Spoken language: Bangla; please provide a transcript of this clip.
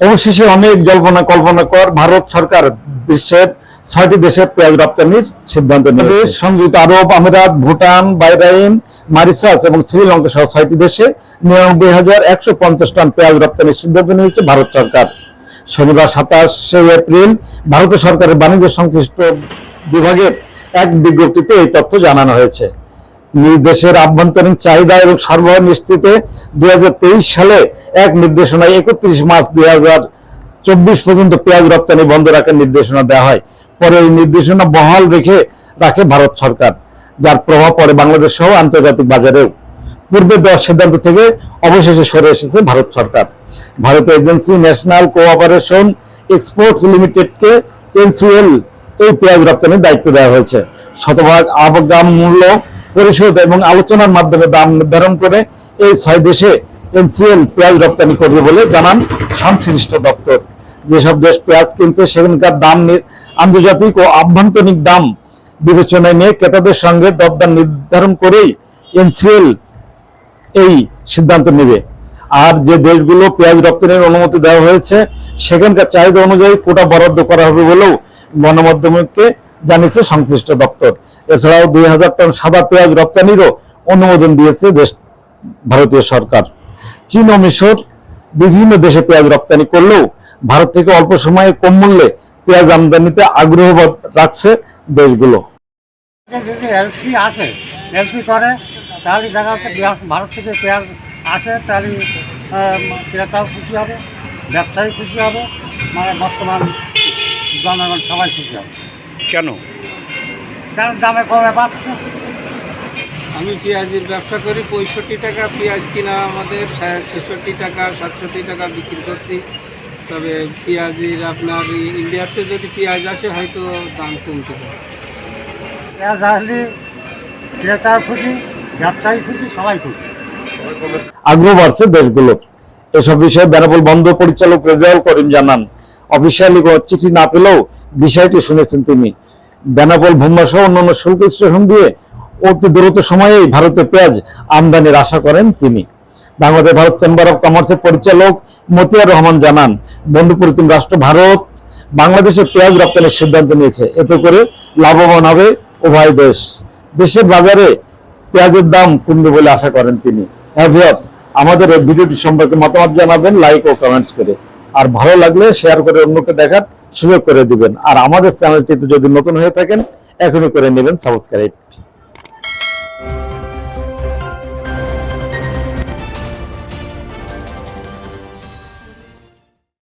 অবশেষে অনেক জল্পনা কল্পনা কর ভারত সরকার বিশ্বের ছয়টি দেশে পেঁয়াজ রপ্তানির সিদ্ধান্ত নিয়েছে। সংযুক্ত আরব আমিরাত ভুটান বাইরাইন মারিসাস এবং শ্রীলঙ্কা সহ ছয়টি দেশে নিরানব্বই হাজার একশো পঞ্চাশ টন পেঁয়াজ রপ্তানির সিদ্ধান্ত নিয়েছে ভারত সরকার। শনিবার সাতাশে এপ্রিল ভারত সরকারের বাণিজ্য সংশ্লিষ্ট বিভাগের এক বিজ্ঞপ্তিতে এই তথ্য জানানো হয়েছে। নিজ দেশের আভ্যন্তরীণ চাহিদা এবং সরবরাহ নিশ্চিতে দুই সালে এক নির্দেশনায় একত্রিশ মার্চ দুই চব্বিশ পর্যন্ত পেঁয়াজ রপ্তানি বন্ধ রাখার নির্দেশনা দেওয়া হয়। পরে এই নির্দেশনা বহাল রেখে রাখে ভারত সরকার, যার প্রভাব পড়ে বাংলাদেশ সহ আন্তর্জাতিক বাজারেও। পূর্বে দেওয়ার সিদ্ধান্ত থেকে অবশেষে সরে এসেছে ভারত সরকার। ভারতীয় এজেন্সি ন্যাশনাল কোঅপারেশন এক্সপোর্টস লিমিটেডকে এনসিএল এই পেঁয়াজ রপ্তানির দায়িত্ব দেওয়া হয়েছে। শতভাগ আবগাম মূল্য পরিশোধ এবং আলোচনার মাধ্যমে দাম নির্ধারণ করে এই ছয় দেশে এনসিএল পেঁয়াজ রপ্তানি করবে বলে জানান সংশ্লিষ্ট দপ্তর। যেসব দেশ পেঁয়াজ কিনছে, সেখানকার দাম আন্তর্জাতিক ও আভ্যন্তরীণ দাম বিবেচনায় নিয়ে ক্রেতাদের সঙ্গে দরদাম নির্ধারণ করেই এনসিএল এই সিদ্ধান্ত নেবে। আর যে দেশগুলো পেঁয়াজ রপ্তানির অনুমতি দেওয়া হয়েছে, সেখানকার চাহিদা অনুযায়ী কোটা বরাদ্দ করা হবে বলেও গণমাধ্যমকে জানিয়েছে সংশ্লিষ্ট দপ্তর। এছাড়াও দুই হাজার টন সাদা পেঁয়াজ রপ্তানিরও অনুমোদন দিয়েছে দেশ, ভারতীয় সরকার। চীন ও মিশর বিভিন্ন দেশে পেঁয়াজ রপ্তানি করলেও ভারত থেকে অল্প সময়ে কম মূল্যে পেঁয়াজ আমদানিতে আগ্রহ রাখছে দেশগুলো। যদি এলসি আসে, এলসি করে, তাহলে দেখা যাচ্ছে ভারত থেকে পেঁয়াজ আসে, তাহলে ক্রেতাও খুশি হবে, ব্যবসায়ী খুশি হবে মানে বর্তমান জনগণ সবাই খুশি হবে। কেন? কারণ দামে কমে পাচ্ছে। আমি পেঁয়াজের ব্যবসা করি পঁয়ষট্টি টাকা পেঁয়াজ কিনা আমাদের ছেষট্টি টাকা সাতষট্টি টাকা বিক্রি করছি। তবে পেঁয়াজের আপনার ইন্ডিয়াতে যদি পেঁয়াজ আসে হয়তো দাম কমতে পারে। পেঁয়াজ আসলে ক্রেতাও খুশি ব্যবসায়ী খুশি সবাই খুশি। আগ্রহ বাড়ছে দেশগুলোর। এসব বিষয়ে বেনাপোল বন্ধ পরিচালক রেজাউল করিম জানান অফিসিয়ালি কোনো চিঠি না পেলেও বিষয়টি শুনেছেন তিনি। বেনাপোল ভুম্বা সহ অন্যান্য শুল্ক স্টেশন দিয়ে অতি দ্রুত সময়েই ভারতে পেঁয়াজ আমদানির আশা করেন তিনি। বাংলাদেশ ভারত চেম্বার অব কমার্সের পরিচালক মতিয়ার রহমান জানান বন্ধুপ্রতিম রাষ্ট্র ভারত বাংলাদেশে পেঁয়াজ রপ্তানির সিদ্ধান্ত নিয়েছে। এতে করে লাভবান হবে উভয় দেশ। দেশের বাজারে পেঁয়াজের দাম কমবে বলে আশা করেন তিনি। হ্যাঁ আমাদের এই ভিডিওটি সম্পর্কে মতামত জানাবেন, লাইক ও কমেন্টস করে। আর ভালো লাগলে শেয়ার করে অন্যকে দেখার সুযোগ করে দিবেন। আর আমাদের চ্যানেলটিতে যদি নতুন হয়ে থাকেন এখনই করে নেবেন সাবস্ক্রাইব